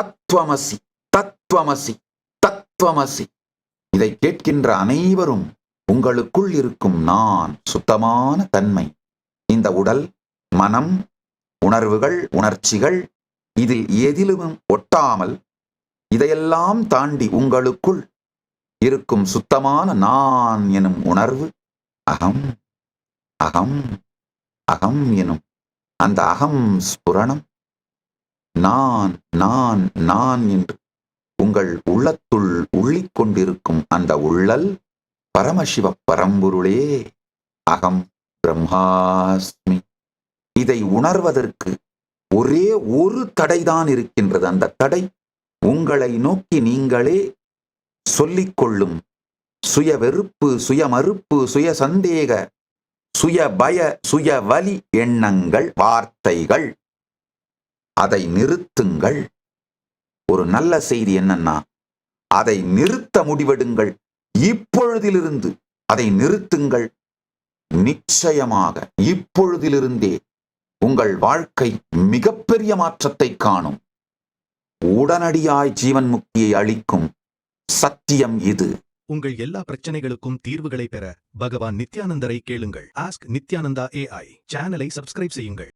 தத்துவமசி தத்துவமசி தத்துவமசி. இதை கேட்கின்ற அனைவரும் உங்களுக்குள் இருக்கும் நான் சுத்தமான தன்மை. இந்த உடல் மனம் உணர்வுகள் உணர்ச்சிகள் இதில் எதிலும் ஒட்டாமல் இதையெல்லாம் தாண்டி உங்களுக்குள் இருக்கும் சுத்தமான நான் எனும் உணர்வு அகம் அகம் அகம் எனும் அந்த அகம் ஸ்புரணம் நான் நான் நான் என்று உங்கள் உள்ளத்துள் உள்ளிக் கொண்டிருக்கும் அந்த உள்ளல் பரமசிவ பரம்பொருளே. அகம் பிரம்மாஸ்மி. இதை உணர்வதற்கு ஒரே ஒரு தடைதான் இருக்கின்றது. அந்த தடை உங்களை நோக்கி நீங்களே சொல்லிக்கொள்ளும் சுய வெறுப்பு சுய மறுப்பு சுய சந்தேக சுய பய சுய வலி எண்ணங்கள் வார்த்தைகள். அதை நிறுத்துங்கள். ஒரு நல்ல செய்தி என்னன்னா அதை நிறுத்த முடிவெடுங்கள். இப்பொழுதிலிருந்து அதை நிறுத்துங்கள். நிச்சயமாக இப்பொழுதிலிருந்தே உங்கள் வாழ்க்கை மிகப்பெரிய மாற்றத்தை காணும். உடனடியாய் ஜீவன் முக்தியை அளிக்கும் சத்தியம் இது. உங்கள் எல்லா பிரச்சனைகளுக்கும் தீர்வுகளை பெற பகவான் நித்யானந்தரை கேளுங்கள். ஆஸ்க் நித்யானந்தா ஏஐ சேனலை சப்ஸ்கிரைப் செய்யுங்கள்.